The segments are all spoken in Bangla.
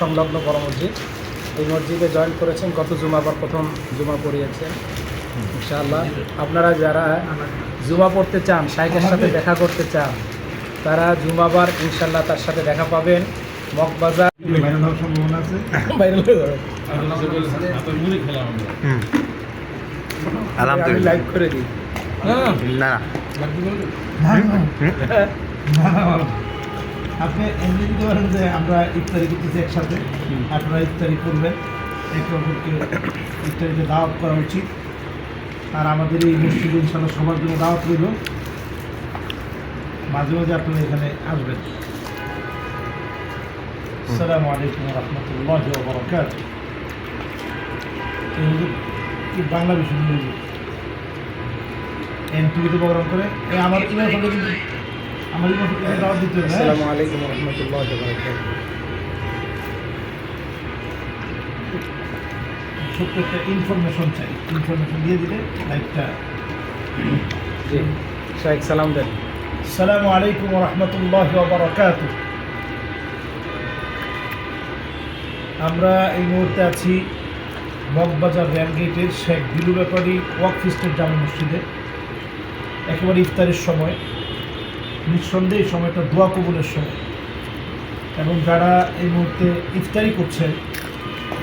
সংলগ্ন বড় মসজিদ। এই মসজিদে জয়েন করেছেন গত জুমাবার প্রথম জুমা পড়িয়েছেন ইনশাআল্লাহ। আপনারা যারা জুমা পড়তে চান শাইখের সাথে দেখা করতে চান তারা জুমাবার ইনশাল্লাহ তার সাথে দেখা পাবেন। মগবাজার ভাইরাল সম্ভাবনা আছে ভাইরাল হয়ে যাবে। হুম আমি আলহামদুলিল্লাহ। করে দিই। না না, না, না, আপনি এমনি দিতে পারেন যে আমরা ইফতারি করতেছি একসাথে আপনারা ইফতারি করবেন। একে অপরকে ইফতারিতে দাওয়াত করা উচিত। আর আমাদের এই মসজিদ ইনশাল্লাহ সবার জন্য দাওয়াত রইল। মাঝে মাঝে আপনারা এখানে আসবেন। আসসালামু আলাইকুম রহমতুল্লাহ বরকাত এই হুজুর কি বাংলা বিষয় নিয়ে এনটিভিতে প্রোগ্রাম করে। আমার ইমেল কিন্তু আসসালামু আলাইকুম রহমতুল্লাহ বারাকাতুহু। ছোট্ট একটা ইনফরমেশন চাই। ইনফরমেশন দিয়ে দিলে লাইভটা জি শাইখ সালাম দেন। আসসালামু আলাইকুম রহমতুল্লাহ বারকাত আমরা এই মুহূর্তে আছি মগবাজার রেলগেটের শেখ দিলু ব্যাপারী ওয়াকফ স্টেট জামা মসজিদে। একেবারে ইফতারের সময়। নিঃসন্দেহে সময়টা দোয়া কবুলের সময়। এবং যারা এই মুহূর্তে ইফতারি করছেন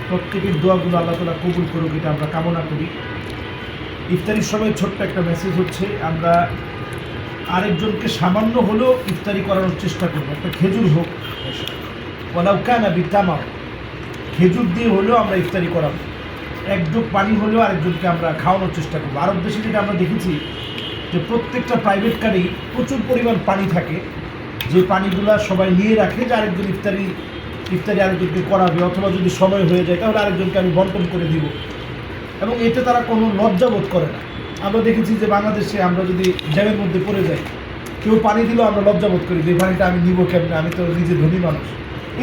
প্রত্যেকের দোয়াগুলো আল্লাহ তালা কবুল করুক, এটা আমরা কামনা করি। ইফতারির সময় ছোট্ট একটা মেসেজ হচ্ছে, আমরা আরেকজনকে সামান্য হলেও ইফতারি করানোর চেষ্টা করব। একটা খেজুর হোক। ওলাউকানা বিতামা খেজুর দিয়ে হলেও আমরা ইফতারি করাবো। এক ডোক পানি হলেও আরেকজনকে আমরা খাওয়ানোর চেষ্টা করব। আরব দেশে যেটা আমরা দেখেছি যে প্রত্যেকটা প্রাইভেট কারেই প্রচুর পরিমাণ পানি থাকে। যে পানিগুলা সবাই নিয়ে রাখে যে আরেকজন ইফতারি ইফতারি আরেকজনকে করাবে অথবা যদি সময় হয়ে যায় তাহলে আরেকজনকে আমি বন্টন করে দিব। এবং এতে তারা কোনো লজ্জাবোধ করে না। আমরা দেখেছি যে বাংলাদেশে আমরা যদি জ্যামের মধ্যে পড়ে যাই কেউ পানি দিলেও আমরা লজ্জাবোধ করি যে পানিটা আমি নিব কেমনে? আমি তো নিজে ধনী মানুষ।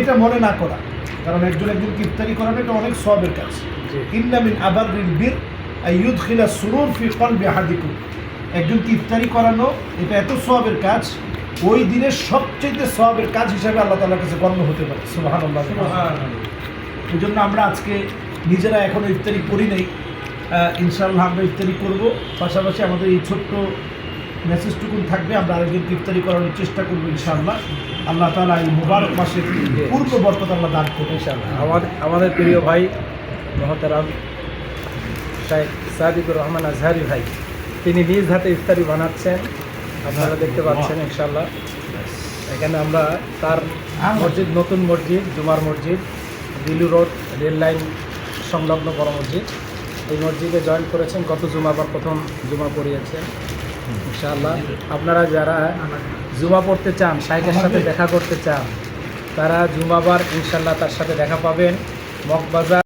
এটা মনে না করা। কারণ একজন একজনকে ইফতারি করানো এটা অনেক সবের কাজ। ইন্নামিন আবার বীর ইউদ খিলা সুরুর ফি কলবি হাদিকুম একজনকে ইফতারি করানো এটা এত সবের কাজ ওই দিনের সবচেয়ে সবের কাজ হিসাবে আল্লাহ তালার কাছে গণ্য হতে পারে। সুবাহান এই জন্য আমরা আজকে নিজেরা এখনও ইফতারি করি নাই। আহ, ইনশাআল্লাহ আমরা ইফতারি করব। পাশাপাশি আমাদের এই ছোট্ট মেসেজটুকুন থাকবে আমরা আরেকজনকে ইফতারি করানোর চেষ্টা করব ইনশাআল্লাহ। আল্লাহ তালা এই মুবারক মাসে পূর্ণ বরকত আল্লাহ দান করবে ইনশাআল্লাহ। আমাদের আমাদের প্রিয় ভাই মহতারাম শাইখ সাদিকুর রহমান আজহারি ভাই। তিনি নিজ হাতে ইফতারি বানাচ্ছেন। আপনারা দেখতে পাচ্ছেন, ইনশাআল্লাহ। এখানে আমরা তার মসজিদ, নতুন মসজিদ, জুমার মসজিদ, দিলু রোড, রেল লাইন সংলগ্ন বড় মসজিদ। এই মসজিদে জয়েন করেছেন, গত জুমাবার প্রথম জুমা পড়িয়েছেন ইনশাআল্লাহ। আপনারা যারা জুমা পড়তে চান, শাইখের সাথে দেখা করতে চান, তারা জুমাবার ইনশাল্লাহ তার সাথে দেখা পাবেন। মগবাজার